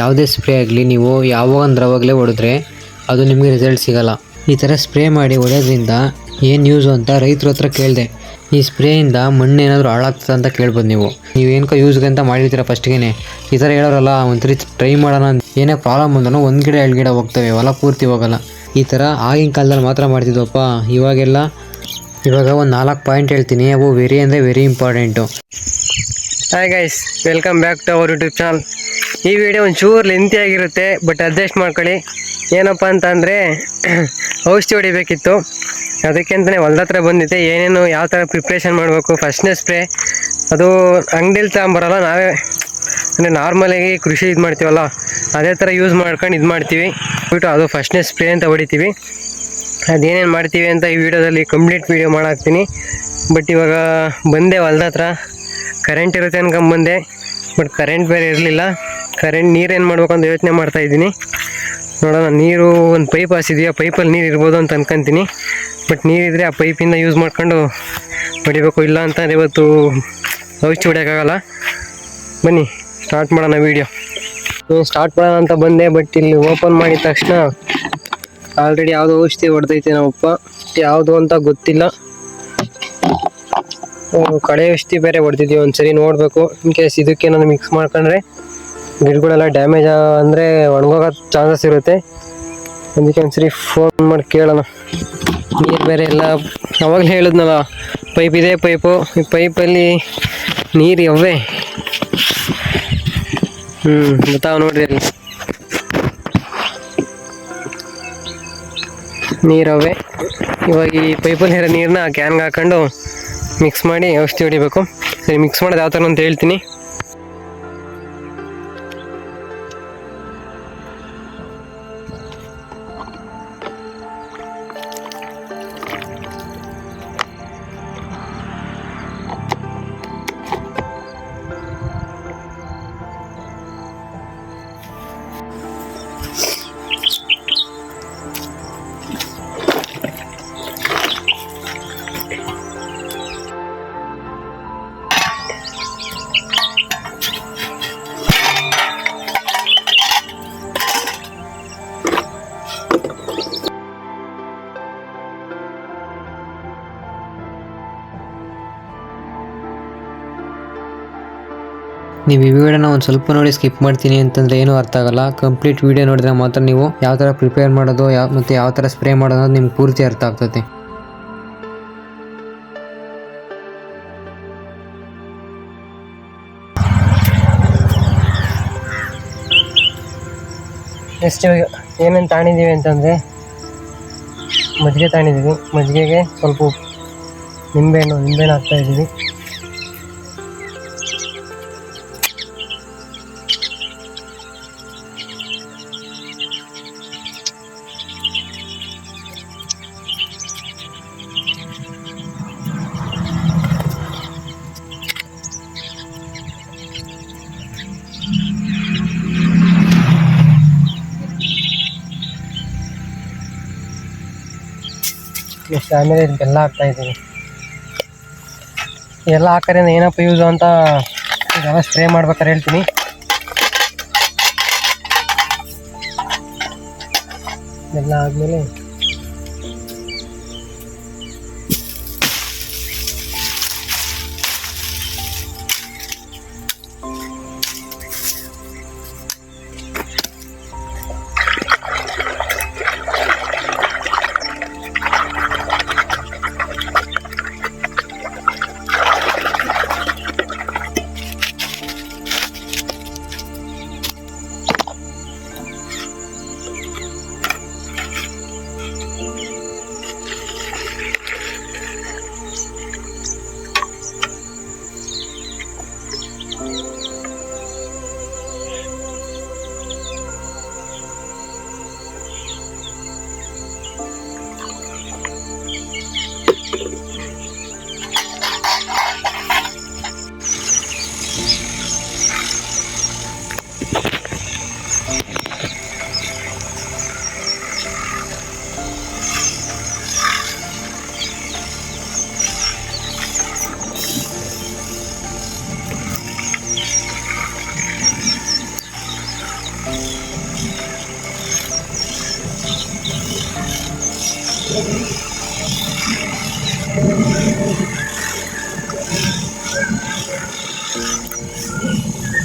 ಯಾವುದೇ ಸ್ಪ್ರೇ ಆಗಲಿ ನೀವು ಯಾವಾಗ ಅಂದ್ರೆ ಅವಾಗಲೇ ಹೊಡೆದ್ರೆ ಅದು ನಿಮಗೆ ರಿಸಲ್ಟ್ ಸಿಗಲ್ಲ. ಈ ಥರ ಸ್ಪ್ರೇ ಮಾಡಿ ಹೊಡೆಯೋದ್ರಿಂದ ಏನು ಯೂಸು ಅಂತ ರೈತರ ಹತ್ರ ಕೇಳಿದೆ. ಈ ಸ್ಪ್ರೇಯಿಂದ ಮಣ್ಣು ಏನಾದರೂ ಹಾಳಾಗ್ತದೆ ಅಂತ ಕೇಳ್ಬೋದು ನೀವು. ನೀವು ಏನಕ್ಕೋ ಯೂಸ್ಗೆ ಅಂತ ಮಾಡಿರ್ತೀರ ಫಸ್ಟ್ಗೆ ಈ ಥರ ಹೇಳೋರಲ್ಲ, ಒಂದ್ಸರಿ ಟ್ರೈ ಮಾಡೋಣ ಏನೇ ಪ್ರಾಬ್ಲಮ್ ಬಂದನೋ ಒಂದು ಗಿಡ, ಎರಡು ಗಿಡ ಹೋಗ್ತವೆ, ಹೊಲ ಪೂರ್ತಿ ಹೋಗಲ್ಲ. ಈ ಥರ ಆಗಿನ ಕಾಲದಲ್ಲಿ ಮಾತ್ರ ಮಾಡ್ತಿದ್ವಪ್ಪ. ಇವಾಗೆಲ್ಲ, ಇವಾಗ ಒಂದು ನಾಲ್ಕು ಪಾಯಿಂಟ್ ಹೇಳ್ತೀನಿ. ಅವು ವೆರಿ ಅಂದರೆ very important hi guys welcome back to our YouTube channel ಈ ವಿಡಿಯೋ ಒಂಚೂರು ಲೆಂತಿ ಆಗಿರುತ್ತೆ ಬಟ್ ಅಡ್ಜಸ್ಟ್ ಮಾಡ್ಕೊಳ್ಳಿ. ಏನಪ್ಪ ಅಂತ ಅಂದರೆ ಔಷಧಿ ಹೊಡಿಬೇಕಿತ್ತು. ಅದಕ್ಕೆ ಅಂತಲೇ ಹೊಲ್ದ ಹತ್ರ ಬಂದಿದ್ದೆ. ಏನೇನು ಯಾವ ಥರ ಪ್ರಿಪ್ರೇಷನ್ ಮಾಡಬೇಕು ಫಸ್ಟ್ನೇ ಸ್ಪ್ರೇ ಅದು ಅಂಗಡಿಲಿ ತಗೊಂಬರಲ್ಲ, ನಾವೇ, ಅಂದರೆ ನಾರ್ಮಲಾಗಿ ಕೃಷಿ ಇದು ಮಾಡ್ತೀವಲ್ಲ, ಅದೇ ಥರ ಯೂಸ್ ಮಾಡ್ಕೊಂಡು ಇದು ಮಾಡ್ತೀವಿ. ಬಿಟ್ಟು ಅದು ಫಸ್ಟ್ನೇ ಸ್ಪ್ರೇ ಅಂತ ಹೊಡಿತೀವಿ. ಅದೇನೇನು ಮಾಡ್ತೀವಿ ಅಂತ ಈ ವಿಡಿಯೋದಲ್ಲಿ ಕಂಪ್ಲೀಟ್ ವಿಡಿಯೋ ಮಾಡಾಕ್ತೀನಿ. ಬಟ್ ಇವಾಗ ಬಂದೆ ಹೊಲ್ದ ಹತ್ರ. ಕರೆಂಟ್ ಇರುತ್ತೆ ಅನ್ಕೊಂಬಂದೆ ಬಟ್ ಕರೆಂಟ್ ಬೇರೆ ಇರಲಿಲ್ಲ. ಕರೆಂಟ್ ನೀರೇನು ಮಾಡ್ಬೇಕು ಅಂತ ಯೋಚನೆ ಮಾಡ್ತಾ ಇದ್ದೀನಿ. ನೋಡೋಣ, ನೀರು ಒಂದು ಪೈಪ್ ಹಾಸಿದೆಯಾ? ಪೈಪಲ್ಲಿ ನೀರು ಇರ್ಬೋದು ಅಂತ ಅನ್ಕೊಂತೀನಿ. ಬಟ್ ನೀರಿದ್ರೆ ಆ ಪೈಪಿಂದ ಯೂಸ್ ಮಾಡ್ಕೊಂಡು ಹೊಡಿಬೇಕು, ಇಲ್ಲ ಅಂತಂದರೆ ಇವತ್ತು ಔಷಧಿ ಹೊಡಿಯೋಕ್ಕಾಗಲ್ಲ ಬನ್ನಿ ಸ್ಟಾರ್ಟ್ ಮಾಡೋಣ ವೀಡಿಯೋ ಸ್ಟಾರ್ಟ್ ಮಾಡೋಣ ಅಂತ ಬಂದೆ ಬಟ್ ಇಲ್ಲಿ ಓಪನ್ ಮಾಡಿದ ತಕ್ಷಣ ಆಲ್ರೆಡಿ ಯಾವುದೋ ಔಷಧಿ ಹೊಡೆದೈತೆ ನಮ್ಮಪ್ಪ. ಯಾವುದು ಅಂತ ಗೊತ್ತಿಲ್ಲ. ಕಳೆ ಔಷಧಿ ಬೇರೆ ಹೊಡೆದಿದ್ದೀವಿ ಒಂದ್ಸರಿ ನೋಡಬೇಕು. ಇನ್ ಕೇಸ್ ಇದಕ್ಕೇನಾದ್ರು ಮಿಕ್ಸ್ ಮಾಡ್ಕೊಂಡ್ರೆ ಗಿಡಗಳೆಲ್ಲ ಡ್ಯಾಮೇಜ್ ಅಂದರೆ ಒಣಗೋಗೋ ಚಾನ್ಸಸ್ ಇರುತ್ತೆ. ಅದಕ್ಕೆ ಒಂದ್ಸರಿ ಫೋನ್ ಮಾಡಿ ಕೇಳೋಣ. ನೀರು ಬೇರೆ ಎಲ್ಲ ಅವಾಗಲೇ ಹೇಳಿದ್ನಲ್ಲ ಪೈಪ್ ಇದೆ ಪೈಪು ಈ ಪೈಪಲ್ಲಿ ನೀರು ಅವೇ ಹ್ಞೂ ಗೊತ್ತಾವ ನೋಡ್ರಿ ಅಲ್ಲಿ. ನೀರವೆ ಇವಾಗ ಈ ಪೈಪಲ್ಲಿ ಇರೋ ನೀರನ್ನ ಕ್ಯಾನ್ಗೆ ಹಾಕೊಂಡು ಮಿಕ್ಸ್ ಮಾಡಿ ಔಷಧಿ ಹೊಡಿಬೇಕು. ಸರಿ ಮಿಕ್ಸ್ ಮಾಡೋದು ಯಾವ ಥರ ಅಂತ ಹೇಳ್ತೀನಿ. ನೀವು ಈ ವಿಡಿಯೋನ ಒಂದು ಸ್ವಲ್ಪ ನೋಡಿ ಸ್ಕಿಪ್ ಮಾಡ್ತೀನಿ ಅಂತಂದರೆ ಏನೂ ಅರ್ಥ ಆಗಲ್ಲ. ಕಂಪ್ಲೀಟ್ ವಿಡಿಯೋ ನೋಡಿದ್ರೆ ಮಾತ್ರ ನೀವು ಯಾವ ಥರ ಪ್ರಿಪೇರ್ ಮಾಡೋದು, ಯಾವ ಮತ್ತು ಯಾವ ಥರ ಸ್ಪ್ರೇ ಮಾಡೋದು ಅನ್ನೋದು ನಿಮ್ಗೆ ಪೂರ್ತಿ ಅರ್ಥ ಆಗ್ತದೆ. ನೆಕ್ಸ್ಟ್ ಏನೇನು ತಾಣಿದ್ದೀವಿ ಅಂತಂದರೆ, ಮಜ್ಜಿಗೆ ತಾಣಿದ್ದೀವಿ ಮಜ್ಜಿಗೆಗೆ ಸ್ವಲ್ಪ ನಿಂಬೆಹಣ್ಣು ನಿಂಬೆಹಣ್ಣು ಹಾಕ್ತಾ ಆಮೇಲೆ ಬೆಲ್ಲ ಹಾಕ್ತಾ ಇದ್ದೀನಿ. ಎಲ್ಲ ಹಾಕರಿಂದ ಏನಪ್ಪ ಯೂಸು ಅಂತ ಇದೆಲ್ಲ ಸ್ಪ್ರೇ ಮಾಡ್ಬೇಕಾದ್ರೆ ಹೇಳ್ತೀನಿ. ಎಲ್ಲ ಆದಮೇಲೆ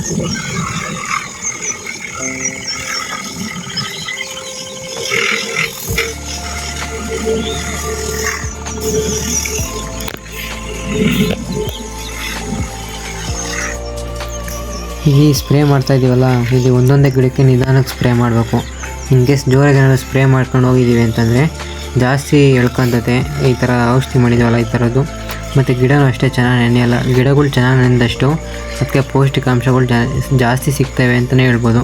ಈ ಸ್ಪ್ರೇ ಮಾಡ್ತಾ ಇದೀವಲ್ಲ, ಇಲ್ಲಿ ಒಂದೊಂದೇ ಗಿಡಕ್ಕೆ ನಿಧಾನಕ್ಕೆ ಸ್ಪ್ರೇ ಮಾಡಬೇಕು. ಇನ್ ಕೇಸ್ ಜೋರಾಗಿ ಏನಾದರೂ ಸ್ಪ್ರೇ ಮಾಡ್ಕೊಂಡು ಹೋಗಿದ್ದೀವಿ ಅಂತಂದರೆ, ಜಾಸ್ತಿ ಎಳ್ಕೊಂತತೆ ಈ ಥರ ಔಷಧಿ ಮಾಡಿದ್ದೀವಲ್ಲ ಈ ಥರದ್ದು ಮತ್ತು ಗಿಡನೂ ಅಷ್ಟೇ ಚೆನ್ನಾಗಿ ನೆನೆಯಲ್ಲ. ಗಿಡಗಳು ಚೆನ್ನಾಗಿ ನೆನೆದಷ್ಟು ಅದಕ್ಕೆ ಪೌಷ್ಟಿಕಾಂಶಗಳು ಜಾಸ್ತಿ ಸಿಗ್ತವೆ ಅಂತಲೇ ಹೇಳ್ಬೋದು.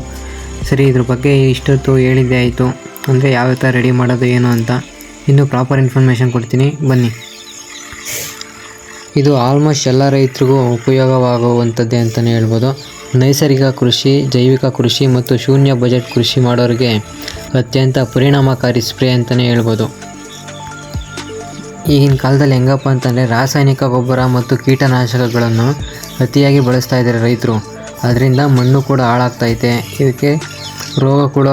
ಸರಿ, ಇದ್ರ ಬಗ್ಗೆ ಇಷ್ಟೊತ್ತು ಹೇಳಿದ್ದೆ ಆಯಿತು. ಅಂದರೆ ಯಾವ ಥರ ರೆಡಿ ಮಾಡೋದು ಏನು ಅಂತ ಇನ್ನೂ ಪ್ರಾಪರ್ ಇನ್ಫಾರ್ಮೇಷನ್ ಕೊಡ್ತೀನಿ. ಬನ್ನಿ. ಇದು ಆಲ್ಮೋಸ್ಟ್ ಎಲ್ಲ ರೈತರಿಗೂ ಉಪಯೋಗವಾಗುವಂಥದ್ದೇ ಅಂತಲೇ ಹೇಳ್ಬೋದು. ನೈಸರ್ಗಿಕ ಕೃಷಿ, ಜೈವಿಕ ಕೃಷಿ ಮತ್ತು ಶೂನ್ಯ ಬಜೆಟ್ ಕೃಷಿ ಮಾಡೋರಿಗೆ ಅತ್ಯಂತ ಪರಿಣಾಮಕಾರಿ ಸ್ಪ್ರೇ ಅಂತಲೇ ಹೇಳ್ಬೋದು. ಈಗಿನ ಕಾಲದಲ್ಲಿ ಹೆಂಗಪ್ಪ ಅಂತಂದರೆ ರಾಸಾಯನಿಕ ಗೊಬ್ಬರ ಮತ್ತು ಕೀಟನಾಶಕಗಳನ್ನು ಅತಿಯಾಗಿ ಬಳಸ್ತಾ ಇದ್ದಾರೆ ರೈತರು. ಅದರಿಂದ ಮಣ್ಣು ಕೂಡ ಹಾಳಾಗ್ತೈತೆ. ಇದಕ್ಕೆ ರೋಗ ಕೂಡ,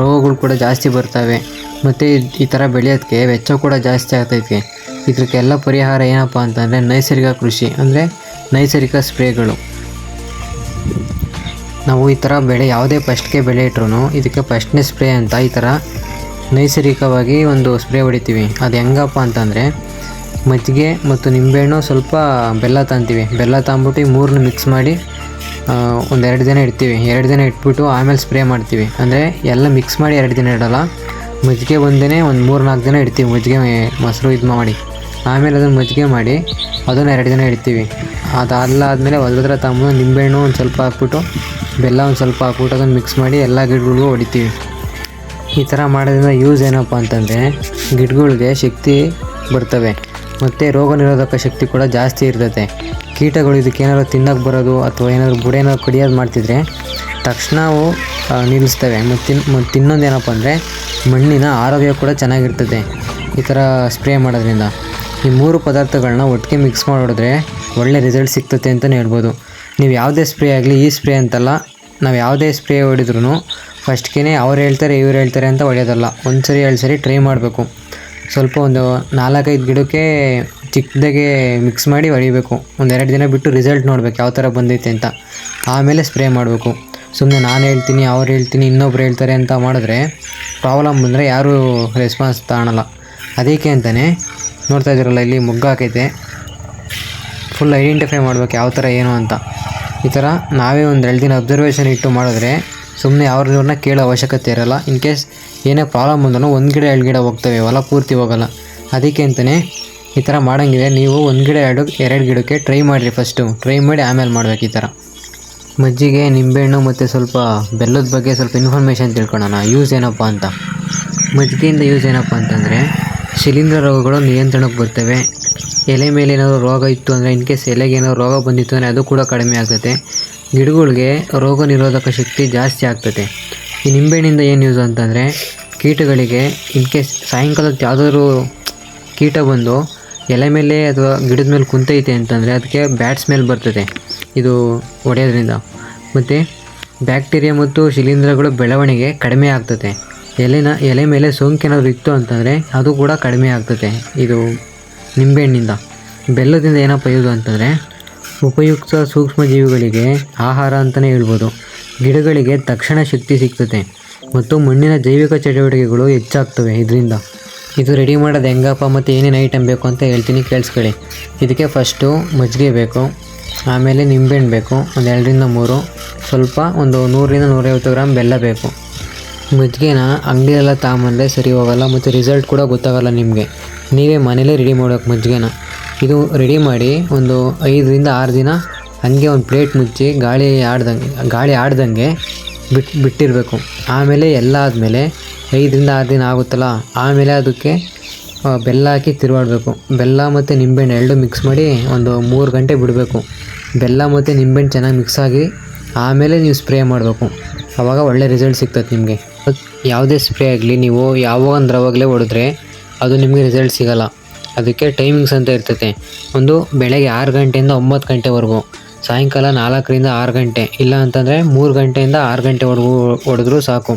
ರೋಗಗಳು ಕೂಡ ಜಾಸ್ತಿ ಬರ್ತವೆ. ಮತ್ತು ಈ ಥರ ಬೆಳೆಯೋದಕ್ಕೆ ವೆಚ್ಚ ಕೂಡ ಜಾಸ್ತಿ ಆಗ್ತೈತೆ. ಇದಕ್ಕೆಲ್ಲ ಪರಿಹಾರ ಏನಪ್ಪ ಅಂತಂದರೆ ನೈಸರ್ಗಿಕ ಕೃಷಿ, ಅಂದರೆ ನೈಸರ್ಗಿಕ ಸ್ಪ್ರೇಗಳು. ನಾವು ಈ ಥರ ಬೆಳೆ, ಯಾವುದೇ ಫಸ್ಟ್ಗೆ ಬೆಳೆ ಇಟ್ರೂ ಇದಕ್ಕೆ ಫಸ್ಟ್ನೇ ಸ್ಪ್ರೇ ಅಂತ ಈ ಥರ ನೈಸರ್ಗಿಕವಾಗಿ ಒಂದು ಸ್ಪ್ರೇ ಹೊಡಿತೀವಿ. ಅದು ಹೆಂಗಪ್ಪ ಅಂತಂದರೆ ಮಜ್ಜಿಗೆ ಮತ್ತು ನಿಂಬೆಹಣ್ಣು ಸ್ವಲ್ಪ ಬೆಲ್ಲ ತಾಂತೀವಿ. ಬೆಲ್ಲ ತಾಂಬಿಟ್ಟು ಮೂರನ್ನ ಮಿಕ್ಸ್ ಮಾಡಿ ಒಂದೆರಡು ದಿನ ಇಡ್ತೀವಿ. ಎರಡು ದಿನ ಇಟ್ಬಿಟ್ಟು ಆಮೇಲೆ ಸ್ಪ್ರೇ ಮಾಡ್ತೀವಿ. ಅಂದರೆ ಎಲ್ಲ ಮಿಕ್ಸ್ ಮಾಡಿ ಎರಡು ದಿನ ಇಡೋಲ್ಲ. ಮಜ್ಜಿಗೆ ಒಂದೇ ಒಂದು ಮೂರು ನಾಲ್ಕು ದಿನ ಇಡ್ತೀವಿ ಮಜ್ಜಿಗೆ ಮೊಸರು ಇದು ಮಾಡಿ. ಆಮೇಲೆ ಅದನ್ನು ಮಜ್ಜಿಗೆ ಮಾಡಿ, ಅದನ್ನು ಎರಡು ದಿನ ಇಡ್ತೀವಿ. ಆದಮೇಲೆ ಹೊಲದ್ರ ತಾಂಬ, ನಿಂಬೆಹಣ್ಣು ಒಂದು ಸ್ವಲ್ಪ ಹಾಕ್ಬಿಟ್ಟು, ಬೆಲ್ಲ ಒಂದು ಸ್ವಲ್ಪ ಹಾಕ್ಬಿಟ್ಟು ಅದನ್ನು ಮಿಕ್ಸ್ ಮಾಡಿ ಎಲ್ಲ ಗಿಡಗಳಿಗೂ ಹೊಡಿತೀವಿ. ಈ ಥರ ಮಾಡೋದ್ರಿಂದ ಯೂಸ್ ಏನಪ್ಪ ಅಂತಂದರೆ ಗಿಡಗಳಿಗೆ ಶಕ್ತಿ ಬರ್ತವೆ. ಮತ್ತು ರೋಗ ನಿರೋಧಕ ಶಕ್ತಿ ಕೂಡ ಜಾಸ್ತಿ ಇರ್ತೈತೆ. ಕೀಟಗಳು ಇದಕ್ಕೆ ಏನಾದ್ರು ತಿನ್ನೋಕೆ ಬರೋದು ಅಥವಾ ಏನಾದ್ರು ಬುಡ ಏನಾದ್ರು ಕಡಿಯೋದು ಮಾಡ್ತಿದ್ರೆ ತಕ್ಷಣ ಅವು ನಿಲ್ಲಿಸ್ತವೆ. ಮತ್ತು ಮತ್ತು ಇನ್ನೊಂದು ಏನಪ್ಪ ಅಂದರೆ ಮಣ್ಣಿನ ಆರೋಗ್ಯ ಕೂಡ ಚೆನ್ನಾಗಿರ್ತದೆ. ಈ ಥರ ಸ್ಪ್ರೇ ಮಾಡೋದ್ರಿಂದ. ಈ ಮೂರು ಪದಾರ್ಥಗಳನ್ನ ಒಟ್ಟಿಗೆ ಮಿಕ್ಸ್ ಮಾಡಿ ಹೊಡೆದ್ರೆ ಒಳ್ಳೆ ರಿಸಲ್ಟ್ ಸಿಗ್ತದೆ ಅಂತಲೇ ಹೇಳ್ಬೋದು. ನೀವು ಯಾವುದೇ ಸ್ಪ್ರೇ ಆಗಲಿ ಈ ಸ್ಪ್ರೇ ಅಂತಲ್ಲ ನಾವು ಯಾವುದೇ ಸ್ಪ್ರೇ ಹೊಡಿದ್ರೂ ಫಸ್ಟ್ಗೆ ಅವ್ರು ಹೇಳ್ತಾರೆ, ಇವ್ರು ಹೇಳ್ತಾರೆ ಅಂತ ಹೊಡೆಯೋದಲ್ಲ. ಒಂದು ಸರಿ ಎರಡು ಸರಿ ಟ್ರೈ ಮಾಡಬೇಕು. ಸ್ವಲ್ಪ ಒಂದು ನಾಲ್ಕೈದು ಗಿಡಕ್ಕೆ ಚಿಕ್ಕದಾಗೆ ಮಿಕ್ಸ್ ಮಾಡಿ ಹೊಡಿಬೇಕು. ಒಂದೆರಡು ದಿನ ಬಿಟ್ಟು ರಿಸಲ್ಟ್ ನೋಡ್ಬೇಕು ಯಾವ ಥರ ಬಂದೈತೆ ಅಂತ. ಆಮೇಲೆ ಸ್ಪ್ರೇ ಮಾಡಬೇಕು. ಸುಮ್ಮನೆ ನಾನು ಹೇಳ್ತೀನಿ, ಅವ್ರು ಹೇಳ್ತೀನಿ, ಇನ್ನೊಬ್ರು ಹೇಳ್ತಾರೆ ಅಂತ ಮಾಡಿದ್ರೆ ಪ್ರಾಬ್ಲಮ್ ಬಂದರೆ ಯಾರೂ ರೆಸ್ಪಾನ್ಸ್ ತಗೊಳಲ್ಲ. ಅದಕ್ಕೆ ಅಂತಲೇ ನೋಡ್ತಾ ಇದ್ದೀರಲ್ಲ, ಇಲ್ಲಿ ಮುಗ್ಗಾಕೈತೆ. ಫುಲ್ ಐಡೆಂಟಿಫೈ ಮಾಡ್ಬೇಕು ಯಾವ ಥರ ಏನು ಅಂತ. ಈ ಥರ ನಾವೇ ಒಂದು ಎರಡು ದಿನ ಅಬ್ಸರ್ವೇಷನ್ ಇಟ್ಟು ಮಾಡಿದ್ರೆ ಸುಮ್ಮನೆ ಅವ್ರನ್ನ ಕೇಳೋ ಅವಶ್ಯಕತೆ ಇರೋಲ್ಲ. ಇನ್ ಕೇಸ್ ಏನೇ ಪ್ರಾಬ್ಲಮ್ ಬಂದ್ರೂ ಒಂದು ಗಿಡ, ಎರಡು ಗಿಡ ಹೋಗ್ತವೆ, ಹೊಲ ಪೂರ್ತಿ ಹೋಗಲ್ಲ. ಅದಕ್ಕೆ ಅಂತಲೇ ಈ ಥರ ಮಾಡೋಂಗಿದೆ. ನೀವು ಒಂದು ಗಿಡ, ಎರಡು ಎರಡು ಗಿಡಕ್ಕೆ ಟ್ರೈ ಮಾಡಿರಿ ಫಸ್ಟು ಟ್ರೈ ಮಾಡಿ ಆಮೇಲೆ ಮಾಡಬೇಕು ಈ ಥರ ಮಜ್ಜಿಗೆ, ನಿಂಬೆಹಣ್ಣು ಮತ್ತು ಸ್ವಲ್ಪ ಬೆಲ್ಲದ ಬಗ್ಗೆ ಸ್ವಲ್ಪ ಇನ್ಫಾರ್ಮೇಷನ್ ತಿಳ್ಕೊಳ್ಳೋಣ ಯೂಸ್ ಏನಪ್ಪ ಅಂತ. ಮಜ್ಜಿಗೆಯಿಂದ ಯೂಸ್ ಏನಪ್ಪ ಅಂತಂದರೆ ಶಿಲೀಂಧ್ರ ರೋಗಗಳು ನಿಯಂತ್ರಣಕ್ಕೆ ಬರ್ತವೆ. ಎಲೆ ಮೇಲೆ ಏನಾದರೂ ರೋಗ ಇತ್ತು ಅಂದರೆ ಇನ್ ಕೇಸ್ ಎಲೆಗೆ ಏನಾದರೂ ರೋಗ ಬಂದಿತ್ತು ಅಂದರೆ ಅದು ಕೂಡ ಕಡಿಮೆ ಆಗ್ತದೆ. ಗಿಡಗಳಿಗೆ ರೋಗ ನಿರೋಧಕ ಶಕ್ತಿ ಜಾಸ್ತಿ ಆಗ್ತದೆ. ಈ ನಿಂಬೆಹಣ್ಣಿಂದ ಏನು ಯೂಸ್ ಅಂತಂದರೆ ಕೀಟಗಳಿಗೆ ಇನ್ ಕೇಸ್ ಸಾಯಂಕಾಲಕ್ಕೆ ಯಾವುದಾದ್ರೂ ಕೀಟ ಬಂದು ಎಲೆ ಮೇಲೆ ಅಥವಾ ಗಿಡದ ಮೇಲೆ ಕುಂತೈತೆ ಅಂತಂದರೆ ಅದಕ್ಕೆ ಬ್ಯಾಡ್ ಸ್ಮೆಲ್ ಬರ್ತದೆ. ಇದು ಹೊಡೆಯೋದ್ರಿಂದ. ಮತ್ತು ಬ್ಯಾಕ್ಟೀರಿಯಾ ಮತ್ತು ಶಿಲೀಂಧ್ರಗಳು ಬೆಳವಣಿಗೆ ಕಡಿಮೆ ಆಗ್ತದೆ. ಎಲೆನ, ಎಲೆ ಮೇಲೆ ಸೋಂಕೇನಾದರೂ ಇತ್ತು ಅಂತಂದರೆ ಅದು ಕೂಡ ಕಡಿಮೆ ಆಗ್ತದೆ. ಇದು ನಿಂಬೆಹಣ್ಣಿಂದ ಬೆಲ್ಲದಿಂದ ಏನಪ್ಪ ಯೂಸ್ ಅಂತಂದರೆ ಉಪಯುಕ್ತ ಸೂಕ್ಷ್ಮಜೀವಿಗಳಿಗೆ ಆಹಾರ ಅಂತಲೇ ಹೇಳ್ಬೋದು. ಗಿಡಗಳಿಗೆ ತಕ್ಷಣ ಶಕ್ತಿ ಸಿಗ್ತದೆ ಮತ್ತು ಮಣ್ಣಿನ ಜೈವಿಕ ಚಟುವಟಿಕೆಗಳು ಹೆಚ್ಚಾಗ್ತವೆ ಇದರಿಂದ. ಇದು ರೆಡಿ ಮಾಡೋದು ಹೆಂಗಪ್ಪ ಮತ್ತು ಏನೇನು ಐಟಮ್ ಬೇಕು ಅಂತ ಹೇಳ್ತೀನಿ, ಕೇಳಿಸ್ಕೊಳ್ಳಿ. ಇದಕ್ಕೆ ಫಸ್ಟು ಮಜ್ಜಿಗೆ ಬೇಕು, ಆಮೇಲೆ ನಿಂಬೆಹಣ್ಣು ಬೇಕು, ಒಂದು ಎರಡರಿಂದ ಮೂರು, ಸ್ವಲ್ಪ ಒಂದು ನೂರರಿಂದ ನೂರೈವತ್ತು ಗ್ರಾಮ್ ಬೆಲ್ಲ ಬೇಕು. ಮಜ್ಜಿಗೆನ ಅಂಗಡಿಯೆಲ್ಲ ತಗೊಂಬಂದರೆ ಸರಿ ಹೋಗಲ್ಲ ಮತ್ತು ರಿಸಲ್ಟ್ ಕೂಡ ಗೊತ್ತಾಗಲ್ಲ ನಿಮಗೆ. ನೀವೇ ಮನೇಲೇ ರೆಡಿ ಮಾಡೋಕೆ ಮಜ್ಜಿಗೆನ ಇದು ರೆಡಿ ಮಾಡಿ ಒಂದು ಐದರಿಂದ ಆರು ದಿನ ಹಂಗೆ ಒಂದು ಪ್ಲೇಟ್ ಮುಚ್ಚಿ ಗಾಳಿ ಆಡ್ದಂಗೆ ಗಾಳಿ ಆಡ್ದಂಗೆ ಬಿಟ್ಟು ಬಿಟ್ಟಿರಬೇಕು. ಆಮೇಲೆ ಎಲ್ಲ ಆದಮೇಲೆ ಐದರಿಂದ ಆರು ದಿನ ಆಗುತ್ತಲ್ಲ, ಆಮೇಲೆ ಅದಕ್ಕೆ ಬೆಲ್ಲ ಹಾಕಿ ತಿರುವಾಡಬೇಕು. ಬೆಲ್ಲ ಮತ್ತು ನಿಂಬೆಹಣ್ಣು ಎರಡು ಮಿಕ್ಸ್ ಮಾಡಿ ಒಂದು ಮೂರು ಗಂಟೆ ಬಿಡಬೇಕು. ಬೆಲ್ಲ ಮತ್ತು ನಿಂಬೆಹಣ್ಣು ಚೆನ್ನಾಗಿ ಮಿಕ್ಸ್ ಆಗಿ ಆಮೇಲೆ ನೀವು ಸ್ಪ್ರೇ ಮಾಡಬೇಕು. ಆವಾಗ ಒಳ್ಳೆ ರಿಸಲ್ಟ್ ಸಿಗ್ತದೆ ನಿಮಗೆ. ಯಾವುದೇ ಸ್ಪ್ರೇ ಆಗಲಿ, ನೀವು ಯಾವಾಗ ಅವಾಗಲೇ ಹೊಡೆದ್ರೆ ಅದು ನಿಮಗೆ ರಿಸಲ್ಟ್ ಸಿಗಲ್ಲ. ಅದಕ್ಕೆ ಟೈಮಿಂಗ್ಸ್ ಅಂತ ಇರ್ತೈತೆ. ಒಂದು ಬೆಳಗ್ಗೆ ಆರು ಗಂಟೆಯಿಂದ ಒಂಬತ್ತು ಗಂಟೆವರೆಗೂ, ಸಾಯಂಕಾಲ ನಾಲ್ಕರಿಂದ ಆರು ಗಂಟೆ, ಇಲ್ಲ ಅಂತಂದರೆ ಮೂರು ಗಂಟೆಯಿಂದ ಆರು ಗಂಟೆ ಹೊಡೆದು ಹೊಡೆದ್ರೂ ಸಾಕು.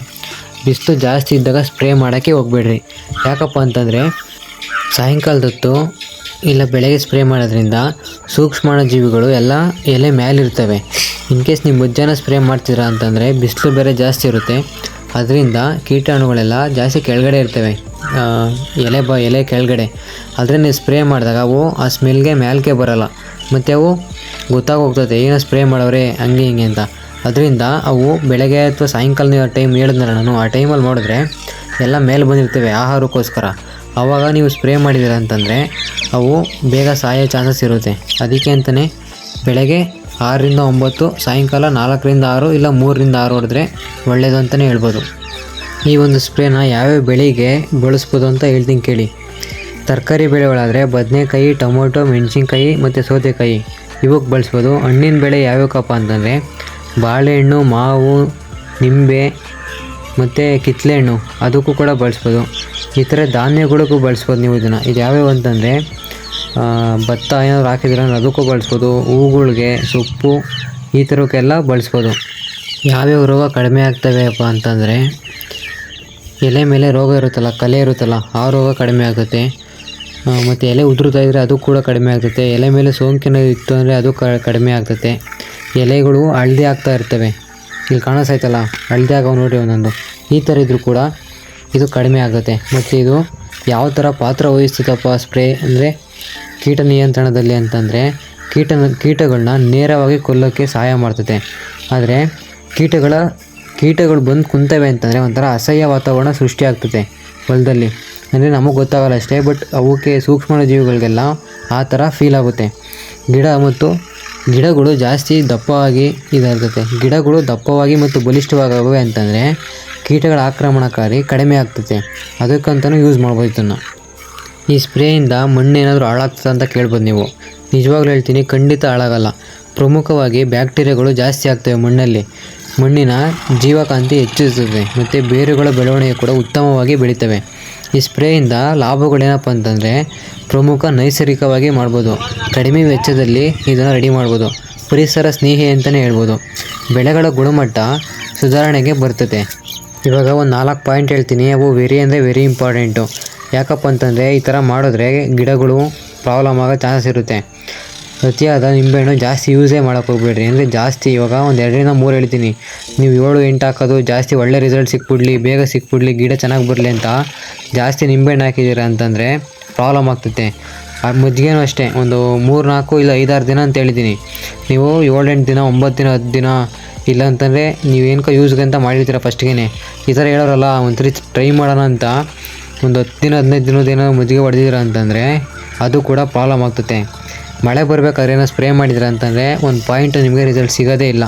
ಬಿಸಿಲು ಜಾಸ್ತಿ ಇದ್ದಾಗ ಸ್ಪ್ರೇ ಮಾಡೋಕ್ಕೆ ಹೋಗಬೇಡ್ರಿ. ಯಾಕಪ್ಪ ಅಂತಂದರೆ ಸಾಯಂಕಾಲದೊತ್ತು ಇಲ್ಲ ಬೆಳಗ್ಗೆ ಸ್ಪ್ರೇ ಮಾಡೋದ್ರಿಂದ ಸೂಕ್ಷ್ಮಾಣ ಜೀವಿಗಳು ಎಲ್ಲ ಎಲೆ ಮೇಲಿರ್ತವೆ ಇನ್ ಕೇಸ್ ನೀವು ಮಧ್ಯಾಹ್ನ ಸ್ಪ್ರೇ ಮಾಡ್ತೀರಾ ಅಂತಂದರೆ ಬಿಸಿಲು ಬೇರೆ ಜಾಸ್ತಿ ಇರುತ್ತೆ. ಅದರಿಂದ ಕೀಟಾಣುಗಳೆಲ್ಲ ಜಾಸ್ತಿ ಕೆಳಗಡೆ ಇರ್ತವೆ. ಎಲೆ ಬ, ಎಲೆ ಕೆಳಗಡೆ. ಆದರೆ ನೀವು ಸ್ಪ್ರೇ ಮಾಡಿದಾಗ ಅವು ಆ ಸ್ಮೆಲ್ಗೆ ಮೇಲ್ಕೆ ಬರಲ್ಲ. ಮತ್ತು ಅವು ಗೊತ್ತಾಗೋಗ್ತದೆ, ಏನೋ ಸ್ಪ್ರೇ ಮಾಡೋರೆ, ಹಂಗೆ ಹಿಂಗೆ ಅಂತ. ಅದರಿಂದ ಅವು ಬೆಳಗ್ಗೆ ಅಥವಾ ಸಾಯಂಕಾಲ ಟೈಮ್ ಹೇಳಿದ್ನಲ್ಲ ನಾನು, ಆ ಟೈಮಲ್ಲಿ ನೋಡಿದ್ರೆ ಎಲ್ಲ ಮೇಲೆ ಬಂದಿರ್ತವೆ ಆಹಾರಕ್ಕೋಸ್ಕರ. ಆವಾಗ ನೀವು ಸ್ಪ್ರೇ ಮಾಡಿದ್ದೀರ ಅಂತಂದರೆ ಅವು ಬೇಗ ಸಾಯೋ ಚಾನ್ಸಸ್ ಇರುತ್ತೆ. ಅದಕ್ಕೆ ಅಂತಲೇ ಬೆಳಗ್ಗೆ ಆರರಿಂದ ಒಂಬತ್ತು, ಸಾಯಂಕಾಲ ನಾಲ್ಕರಿಂದ ಆರು ಇಲ್ಲ ಮೂರರಿಂದ ಆರು ಹೊಡೆದ್ರೆ ಒಳ್ಳೆಯದು ಅಂತಲೇ ಹೇಳ್ಬೋದು. ಈ ಒಂದು ಸ್ಪ್ರೇನ ಯಾವ್ಯಾವ ಬೆಳೆಗೆ ಬಳಸ್ಬೋದು ಅಂತ ಹೇಳ್ತೀನಿ ಕೇಳಿ. ತರಕಾರಿ ಬೆಳೆಗಳಾದರೆ ಬದನೆಕಾಯಿ, ಟೊಮೊಟೊ, ಮೆಣಸಿನ್ಕಾಯಿ ಮತ್ತು ಸೌತೆಕಾಯಿ. ಇವಕ್ಕೆ ಬಳಸ್ಬೋದು. ಹಣ್ಣಿನ ಬೆಳೆ ಯಾವ್ಯಾವಕ್ಕಪ್ಪ ಅಂತಂದರೆ ಬಾಳೆಹಣ್ಣು, ಮಾವು, ನಿಂಬೆ ಮತ್ತು ಕಿತ್ತಳೆ ಹಣ್ಣು ಅದಕ್ಕೂ ಕೂಡ ಬಳಸ್ಬೋದು. ಈ ಥರ ಧಾನ್ಯಗಳಿಗೂ ಬಳಸ್ಬೋದು ನೀವು ಇದನ್ನು. ಇದು ಯಾವ್ಯಾವ ಅಂತಂದರೆ ಭತ್ತ ಏನಾದ್ರು ಹಾಕಿದ್ರೆ ಅದಕ್ಕೂ ಬಳಸ್ಬೋದು. ಹೂಗಳಿಗೆ ಸೊಪ್ಪು ಈ ಥರಕ್ಕೆಲ್ಲ ಬಳಸ್ಬೋದು. ಯಾವ್ಯಾವ ರೋಗ ಕಡಿಮೆ ಆಗ್ತವೆಪ್ಪ ಅಂತಂದರೆ, ಎಲೆ ಮೇಲೆ ರೋಗ ಇರುತ್ತಲ್ಲ, ಕಲೆ ಇರುತ್ತಲ್ಲ, ಆ ರೋಗ ಕಡಿಮೆ ಆಗುತ್ತೆ. ಮತ್ತು ಎಲೆ ಉದುರುತ್ತಾ ಇದ್ದರೆ ಅದು ಕೂಡ ಕಡಿಮೆ ಆಗ್ತದೆ ಎಲೆ ಮೇಲೆ ಸೋಂಕಿನ ಇತ್ತು ಅಂದರೆ ಅದು ಕಡಿಮೆ ಆಗ್ತದೆ. ಎಲೆಗಳು ಹಳದಿ ಆಗ್ತಾ ಇರ್ತವೆ. ಇಲ್ಲಿ ಕಾಣಿಸ್ತೈತಲ್ಲ ಹಳದಿ ಆಗೋ ನೋಡಿ ಒಂದೊಂದು. ಈ ಥರ ಇದ್ದರೂ ಕೂಡ ಇದು ಕಡಿಮೆ ಆಗುತ್ತೆ. ಮತ್ತು ಇದು ಯಾವ ಥರ ಪಾತ್ರ ವಹಿಸ್ತದಪ್ಪ ಸ್ಪ್ರೇ ಅಂದರೆ ಕೀಟ ನಿಯಂತ್ರಣದಲ್ಲಿ ಅಂತಂದರೆ ಕೀಟ ಕೀಟಗಳನ್ನ ನೇರವಾಗಿ ಕೊಲ್ಲೋಕ್ಕೆ ಸಹಾಯ ಮಾಡ್ತದೆ. ಆದರೆ ಕೀಟಗಳ, ಕೀಟಗಳು ಬಂದು ಕುಂತವೆ ಅಂತಂದರೆ ಒಂಥರ ಅಸಹ್ಯ ವಾತಾವರಣ ಸೃಷ್ಟಿಯಾಗ್ತದೆ ಹೊಲದಲ್ಲಿ. ಅಂದರೆ ನಮಗೆ ಗೊತ್ತಾಗಲ್ಲ ಅಷ್ಟೇ ಬಟ್ ಅವಕ್ಕೆ ಸೂಕ್ಷ್ಮ ಜೀವಿಗಳಿಗೆಲ್ಲ ಆ ಥರ ಫೀಲ್ ಆಗುತ್ತೆ. ಗಿಡ ಮತ್ತು ಗಿಡಗಳು ಜಾಸ್ತಿ ದಪ್ಪವಾಗಿ ಇದಾಗ್ತದೆ. ಗಿಡಗಳು ದಪ್ಪವಾಗಿ ಮತ್ತು ಬಲಿಷ್ಠವಾಗವೆ ಅಂತಂದರೆ ಕೀಟಗಳ ಆಕ್ರಮಣಕಾರಿ ಕಡಿಮೆ ಆಗ್ತದೆ. ಅದಕ್ಕಂತಲೂ ಯೂಸ್ ಮಾಡ್ಬೋದು ಇದನ್ನು. ಈ ಸ್ಪ್ರೇಯಿಂದ ಮಣ್ಣು ಏನಾದರೂ ಹಾಳಾಗ್ತದೆ ಅಂತ ಕೇಳ್ಬೋದು ನೀವು. ನಿಜವಾಗ್ಲೂ ಹೇಳ್ತೀನಿ, ಖಂಡಿತ ಹಾಳಾಗಲ್ಲ. ಪ್ರಮುಖವಾಗಿ ಬ್ಯಾಕ್ಟೀರಿಯಾಗಳು ಜಾಸ್ತಿ ಆಗ್ತವೆ ಮಣ್ಣಲ್ಲಿ. ಮಣ್ಣಿನ ಜೀವಕಾಂತಿ ಹೆಚ್ಚಿಸುತ್ತದೆ ಮತ್ತು ಬೇರುಗಳ ಬೆಳವಣಿಗೆ ಕೂಡ ಉತ್ತಮವಾಗಿ ಬೆಳೀತವೆ. ಈ ಸ್ಪ್ರೇಯಿಂದ ಲಾಭಗಳೇನಪ್ಪ ಅಂತಂದರೆ ಪ್ರಮುಖ ನೈಸರ್ಗಿಕವಾಗಿ ಮಾಡ್ಬೋದು. ಕಡಿಮೆ ವೆಚ್ಚದಲ್ಲಿ ಇದನ್ನು ರೆಡಿ ಮಾಡ್ಬೋದು. ಪರಿಸರ ಸ್ನೇಹಿ ಅಂತಲೇ ಹೇಳ್ಬೋದು. ಬೆಳೆಗಳ ಗುಣಮಟ್ಟ ಸುಧಾರಣೆಗೆ ಬರ್ತದೆ. ಇವಾಗ ಒಂದು ನಾಲ್ಕು ಪಾಯಿಂಟ್ ಹೇಳ್ತೀನಿ, ಅವು ವೆರಿ ಅಂದರೆ ವೆರಿ ಇಂಪಾರ್ಟೆಂಟು ಯಾಕಪ್ಪ ಅಂತಂದರೆ ಈ ಥರ ಮಾಡಿದ್ರೆ ಗಿಡಗಳು ಪ್ರಾಬ್ಲಮ್ ಆಗೋ ಚಾನ್ಸಸ್ ಇರುತ್ತೆ. ಅತಿಯಾದ ನಿಂಬೆಹಣ್ಣು ಜಾಸ್ತಿ ಯೂಸೇ ಮಾಡೋಕೆ ಹೋಗ್ಬೇಡ್ರಿ. ಅಂದರೆ ಜಾಸ್ತಿ ಇವಾಗ ಒಂದು ಎರಡರಿಂದ ಮೂರು ಹೇಳ್ತೀನಿ. ನೀವು ಏಳು, ಎಂಟು ಹಾಕೋದು ಜಾಸ್ತಿ ಒಳ್ಳೆ ರಿಸಲ್ಟ್ ಸಿಕ್ಬಿಡ್ಲಿ, ಬೇಗ ಸಿಕ್ಬಿಡ್ಲಿ, ಗಿಡ ಚೆನ್ನಾಗಿ ಬರಲಿ ಅಂತ ಜಾಸ್ತಿ ನಿಂಬೆಹಣ್ಣು ಹಾಕಿದ್ದೀರ ಅಂತಂದರೆ ಪ್ರಾಬ್ಲಮ್ ಆಗ್ತೈತೆ. ಆ ಮಜ್ಜಿಗೆನೂ ಅಷ್ಟೇ. ಒಂದು ಮೂರು, ನಾಲ್ಕು ಇಲ್ಲ ಐದಾರು ದಿನ ಅಂತ ಹೇಳಿದ್ದೀನಿ. ನೀವು ಏಳೆಂಟು ದಿನ, ಒಂಬತ್ತು ದಿನ, ಹತ್ತು ದಿನ ಇಲ್ಲ ಅಂತಂದರೆ ಏನಕ್ಕೋ ಯೂಸ್ಗೆ ಅಂತ ಮಾಡಿರ್ತೀರ ಫಸ್ಟ್ಗೆ ಈ ಥರ ಹೇಳೋರಲ್ಲ ಒಂದ್ಸರಿ ಟ್ರೈ ಮಾಡೋಣ ಅಂತ. ಒಂದು ಹತ್ತು ದಿನ ಹದಿನೈದು ದಿನದ ಏನೋ ಮಜ್ಜಿಗೆ ಹೊಡೆದಿದ್ರ ಅಂತಂದರೆ ಅದು ಕೂಡ ಪ್ರಾಬ್ಲಮ್ ಆಗ್ತದೆ. ಮಳೆ ಬರಬೇಕಾದ್ರೆ ಏನೋ ಸ್ಪ್ರೇ ಮಾಡಿದ್ರೆ ಅಂತಂದರೆ ಒಂದು ಪಾಯಿಂಟ್ ನಿಮಗೆ ರಿಸಲ್ಟ್ ಸಿಗೋದೇ ಇಲ್ಲ.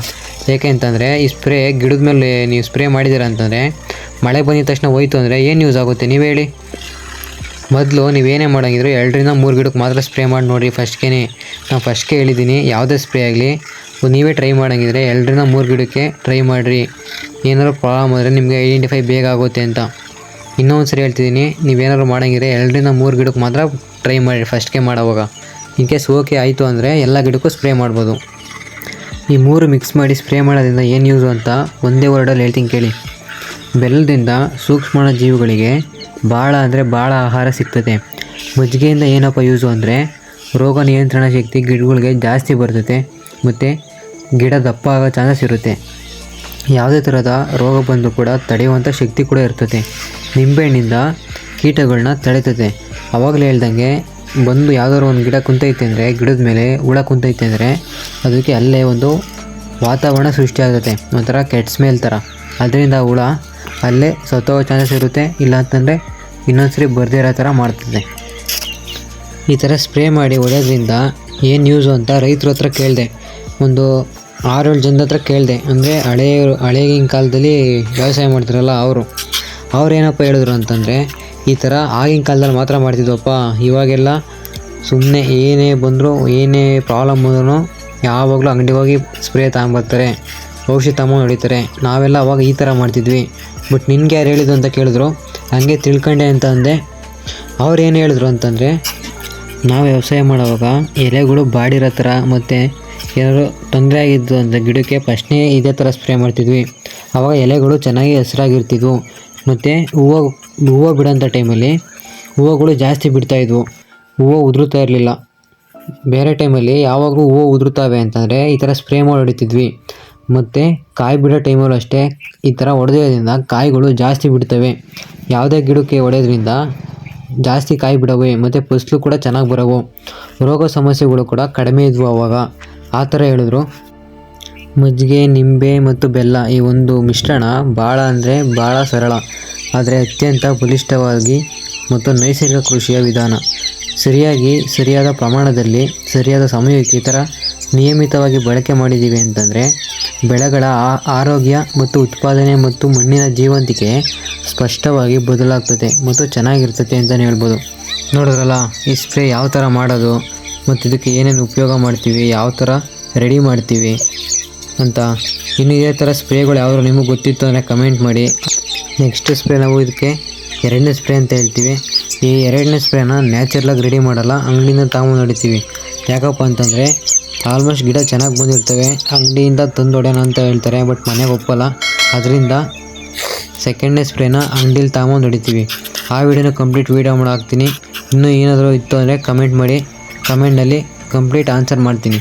ಏಕೆ ಅಂತಂದರೆ ಈ ಸ್ಪ್ರೇ ಗಿಡದ ಮೇಲೆ ನೀವು ಸ್ಪ್ರೇ ಮಾಡಿದ್ದೀರ ಅಂತಂದರೆ ಮಳೆ ಬಂದಿದ ತಕ್ಷಣ ಹೋಯ್ತು ಅಂದರೆ ಏನು ಯೂಸ್ ಆಗುತ್ತೆ ನೀವು ಹೇಳಿ. ಮೊದಲು ನೀವೇನೇ ಮಾಡೋಂಗಿದ್ರು ಎರಡರಿಂದ ಮೂರು ಗಿಡಕ್ಕೆ ಮಾತ್ರ ಸ್ಪ್ರೇ ಮಾಡಿ ನೋಡಿರಿ ಫಸ್ಟ್ಗೆ ನಾನು ಫಸ್ಟ್ಗೆ ಹೇಳಿದ್ದೀನಿ ಯಾವುದೇ ಸ್ಪ್ರೇ ಆಗಲಿ, ನೀವೇ ಟ್ರೈ ಮಾಡೋಂಗಿದ್ರೆ ಎರಡರಿಂದ ಮೂರು ಗಿಡಕ್ಕೆ ಟ್ರೈ ಮಾಡಿರಿ. ಏನಾದ್ರು ಪ್ರಾಬ್ಲಮ್ ಆದರೆ ನಿಮಗೆ ಐಡೆಂಟಿಫೈ ಬೇಗ ಆಗುತ್ತೆ ಅಂತ. ಇನ್ನೊಂದು ಸರಿ ಹೇಳ್ತಿದ್ದೀನಿ ನೀವೇನಾದ್ರು ಮಾಡೋಂಗಿದ್ರೆ ಎರಡರಿಂದ ಮೂರು ಗಿಡಕ್ಕೆ ಮಾತ್ರ ಟ್ರೈ ಮಾಡಿ ಫಸ್ಟ್ಗೆ ಮಾಡೋವಾಗ. ಇನ್ ಕೇಸ್ ಓಕೆ ಆಯಿತು ಅಂದರೆ ಎಲ್ಲ ಗಿಡಕ್ಕೂ ಸ್ಪ್ರೇ ಮಾಡ್ಬೋದು. ಈ ಮೂರು ಮಿಕ್ಸ್ ಮಾಡಿ ಸ್ಪ್ರೇ ಮಾಡೋದ್ರಿಂದ ಏನು ಯೂಸು ಅಂತ ಒಂದೇ ವರ್ಡಲ್ಲಿ ಹೇಳ್ತೀನಿ ಕೇಳಿ. ಬೆಲ್ಲದಿಂದ ಸೂಕ್ಷ್ಮ ಜೀವಿಗಳಿಗೆ ಭಾಳ ಅಂದರೆ ಭಾಳ ಆಹಾರ ಸಿಗ್ತದೆ. ಮಜ್ಜಿಗೆಯಿಂದ ಏನಪ್ಪ ಯೂಸು ಅಂದರೆ ರೋಗ ನಿಯಂತ್ರಣ ಶಕ್ತಿ ಗಿಡಗಳಿಗೆ ಜಾಸ್ತಿ ಬರ್ತದೆ, ಮತ್ತು ಗಿಡ ದಪ್ಪ ಆಗೋ ಚಾನ್ಸಸ್ ಇರುತ್ತೆ. ಯಾವುದೇ ಥರದ ರೋಗ ಬಂದು ಕೂಡ ತಡೆಯುವಂಥ ಶಕ್ತಿ ಕೂಡ ಇರ್ತದೆ. ನಿಂಬೆಹಣ್ಣಿಂದ ಕೀಟಗಳನ್ನ ತಡೀತದೆ. ಅವಾಗಲೇ ಹೇಳ್ದಂಗೆ ಬಂದು ಯಾವ್ದಾದ್ರು ಒಂದು ಗಿಡ ಕುಂತೈತೆ ಅಂದರೆ, ಗಿಡದ ಮೇಲೆ ಹುಳ ಕುಂತೈತೆ ಅಂದರೆ, ಅದಕ್ಕೆ ಅಲ್ಲೇ ಒಂದು ವಾತಾವರಣ ಸೃಷ್ಟಿಯಾಗುತ್ತೆ ಒಂಥರ ಕೆಟ್ಟ ಸ್ಮೆಲ್ ಥರ ಅದರಿಂದ ಹುಳ ಅಲ್ಲೇ ಸತ್ತೋಗೋ ಚಾನ್ಸಸ್ ಇರುತ್ತೆ. ಇಲ್ಲ ಅಂತಂದರೆ ಇನ್ನೊಂದ್ಸರಿ ಬರದೇ ಇರೋ ಥರ ಮಾಡ್ತದೆ. ಈ ಥರ ಸ್ಪ್ರೇ ಮಾಡಿ ಹೊಡೆಯೋದ್ರಿಂದ ಏನು ಯೂಸು ಅಂತ ರೈತರ ಹತ್ರ ಕೇಳಿದೆ. ಒಂದು ಆರೇಳು ಜನದ ಹತ್ರ ಕೇಳಿದೆ, ಅಂದರೆ ಹಳೆಯ ಹಳೇಗಿನ ಕಾಲದಲ್ಲಿ ವ್ಯವಸಾಯ ಮಾಡ್ತಾರಲ್ಲ ಅವರು. ಅವ್ರೇನಪ್ಪ ಹೇಳಿದ್ರು ಅಂತಂದರೆ, ಈ ಥರ ಆಗಿನ ಕಾಲದಲ್ಲಿ ಮಾತ್ರ ಮಾಡ್ತಿದ್ವಪ್ಪ, ಇವಾಗೆಲ್ಲ ಸುಮ್ಮನೆ ಏನೇ ಬಂದರೂ, ಏನೇ ಪ್ರಾಬ್ಲಮ್ ಬಂದ್ರೂ ಯಾವಾಗಲೂ ಅಂಗಡಿಗೆ ಹೋಗಿ ಸ್ಪ್ರೇ ತಗೊಂಬರ್ತಾರೆ, ಔಷಧಿ ತಗೊಂಡು ಹೊಡಿತಾರೆ. ನಾವೆಲ್ಲ ಅವಾಗ ಈ ಥರ ಮಾಡ್ತಿದ್ವಿ. ಬಟ್ ನಿನ್ಗೆ ಯಾರು ಹೇಳಿದ್ರು ಅಂತ ಕೇಳಿದ್ರು, ಹಂಗೆ ತಿಳ್ಕೊಂಡೆ ಅಂತ ಅಂದೆ. ಅವ್ರು ಏನು ಹೇಳಿದ್ರು ಅಂತಂದರೆ, ನಾವು ವ್ಯವಸಾಯ ಮಾಡುವಾಗ ಎಲೆಗಳು ಬಾಡಿರೋ ಥರ ಮತ್ತು ಏನಾದರೂ ತೊಂದರೆ ಆಗಿದ್ದು ಅಂತ ಗಿಡಕ್ಕೆ ಫಸ್ಟ್ನೇ ಇದೇ ಥರ ಸ್ಪ್ರೇ ಮಾಡ್ತಿದ್ವಿ. ಆವಾಗ ಎಲೆಗಳು ಚೆನ್ನಾಗಿ ಹಸಿರಾಗಿರ್ತಿದ್ವು. ಮತ್ತು ಹೂವು ಹೂವು ಬಿಡೋಂಥ ಟೈಮಲ್ಲಿ ಹೂವುಗಳು ಜಾಸ್ತಿ ಬಿಡ್ತಾಯಿದ್ವು ಹೂವು ಉದುರುತ್ತಾ ಇರಲಿಲ್ಲ. ಬೇರೆ ಟೈಮಲ್ಲಿ ಯಾವಾಗಲೂ ಹೂವು ಉದುರುತ್ತವೆ ಅಂತಂದರೆ ಈ ಥರ ಸ್ಪ್ರೇ ಮಾಡಿ ಹೊಡಿತಿದ್ವಿ. ಮತ್ತು ಕಾಯಿ ಬಿಡೋ ಟೈಮಲ್ಲೂ ಅಷ್ಟೇ ಈ ಥರ ಹೊಡೆದಿರೋದ್ರಿಂದ ಕಾಯಿಗಳು ಜಾಸ್ತಿ ಬಿಡ್ತವೆ. ಯಾವುದೇ ಗಿಡಕ್ಕೆ ಹೊಡೆಯೋದ್ರಿಂದ ಜಾಸ್ತಿ ಕಾಯಿ ಬಿಡವೆ. ಮತ್ತು ಫಸಲು ಕೂಡ ಚೆನ್ನಾಗಿ ಬರೋವು. ರೋಗ ಸಮಸ್ಯೆಗಳು ಕೂಡ ಕಡಿಮೆ ಇದ್ವು ಅವಾಗ. ಆ ಥರ ಹೇಳಿದ್ರು. ಮಜ್ಜಿಗೆ, ನಿಂಬೆ ಮತ್ತು ಬೆಲ್ಲ ಈ ಒಂದು ಮಿಶ್ರಣ ಭಾಳ ಅಂದರೆ ಭಾಳ ಸರಳ, ಆದರೆ ಅತ್ಯಂತ ಬಲಿಷ್ಠವಾಗಿ ಮತ್ತು ನೈಸರ್ಗಿಕ ಕೃಷಿಯ ವಿಧಾನ. ಸರಿಯಾಗಿ, ಸರಿಯಾದ ಪ್ರಮಾಣದಲ್ಲಿ, ಸರಿಯಾದ ಸಮಯಕ್ಕೆ ಈ ಥರ ನಿಯಮಿತವಾಗಿ ಬಳಕೆ ಮಾಡಿದ್ದೀವಿ ಅಂತಂದರೆ, ಬೆಳೆಗಳ ಆರೋಗ್ಯ ಮತ್ತು ಉತ್ಪಾದನೆ ಮತ್ತು ಮಣ್ಣಿನ ಜೀವಂತಿಕೆ ಸ್ಪಷ್ಟವಾಗಿ ಬದಲಾಗ್ತದೆ ಮತ್ತು ಚೆನ್ನಾಗಿರ್ತದೆ ಅಂತಲೇ ಹೇಳ್ಬೋದು. ನೋಡಿದ್ರಲ್ಲ, ಈ ಸ್ಪ್ರೇ ಯಾವ ಥರ ಮಾಡೋದು? ಮತ್ತು ಇದಕ್ಕೆ ಏನೇನು ಉಪಯೋಗ ಮಾಡ್ತೀವಿ, ಯಾವ ಥರ ರೆಡಿ ಮಾಡ್ತೀವಿ ಅಂತ. ಇನ್ನು ಇದೇ ಥರ ಸ್ಪ್ರೇಗಳು ಯಾವ್ದಾರು ನಿಮಗೆ ಗೊತ್ತಿತ್ತು ಅಂದರೆ ಕಮೆಂಟ್ ಮಾಡಿ. ನೆಕ್ಸ್ಟ್ ಸ್ಪ್ರೇ ನಾವು ಇದಕ್ಕೆ ಎರಡನೇ ಸ್ಪ್ರೇ ಅಂತ ಹೇಳ್ತೀವಿ. ಈ ಎರಡನೇ ಸ್ಪ್ರೇನ ನ್ಯಾಚುರಲಾಗಿ ರೆಡಿ ಮಾಡಲ್ಲ, ಅಂಗಡಿಯಿಂದ ತಗೊಂಡು ಹೊಡಿತೀವಿ. ಯಾಕಪ್ಪ ಅಂತಂದರೆ ಆಲ್ಮೋಸ್ಟ್ ಗಿಡ ಚೆನ್ನಾಗಿ ಬಂದಿರ್ತವೆ, ಅಂಗಡಿಯಿಂದ ತಂದು ಹೊಡೆಯೋಣ ಅಂತ ಹೇಳ್ತಾರೆ ಬಟ್ ಮನೆಗೆ ಒಪ್ಪಲ್ಲ. ಅದರಿಂದ ಸೆಕೆಂಡ್ನೇ ಸ್ಪ್ರೇನ ಅಂಗಡಿಲಿ ತಗೊಂಡು ಹೊಡಿತೀವಿ. ಆ ವಿಡಿಯೋನ ಕಂಪ್ಲೀಟ್ ವೀಡಿಯೋ ಮಾಡಿ ಹಾಕ್ತೀನಿ ಇನ್ನೂ ಏನಾದರೂ ಇತ್ತು ಅಂದರೆ ಕಮೆಂಟ್ ಮಾಡಿ. ಕಮೆಂಟಲ್ಲಿ ಕಂಪ್ಲೀಟ್ ಆನ್ಸರ್ ಮಾಡ್ತೀನಿ.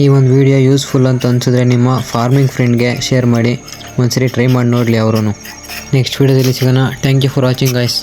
ಈ ಒಂದು ವಿಡಿಯೋ ಯೂಸ್ಫುಲ್ ಅಂತ ಅನಿಸಿದ್ರೆ ನಿಮ್ಮ ಫಾರ್ಮಿಂಗ್ ಫ್ರೆಂಡ್ಗೆ ಶೇರ್ ಮಾಡಿ. ಒಂದ್ಸರಿ ಟ್ರೈ ಮಾಡಿ ನೋಡಲಿ ಅವರು ನೆಕ್ಸ್ಟ್ ವಿಡಿಯೋದಲ್ಲಿ ಸಿಗೋಣ. Thank you for watching guys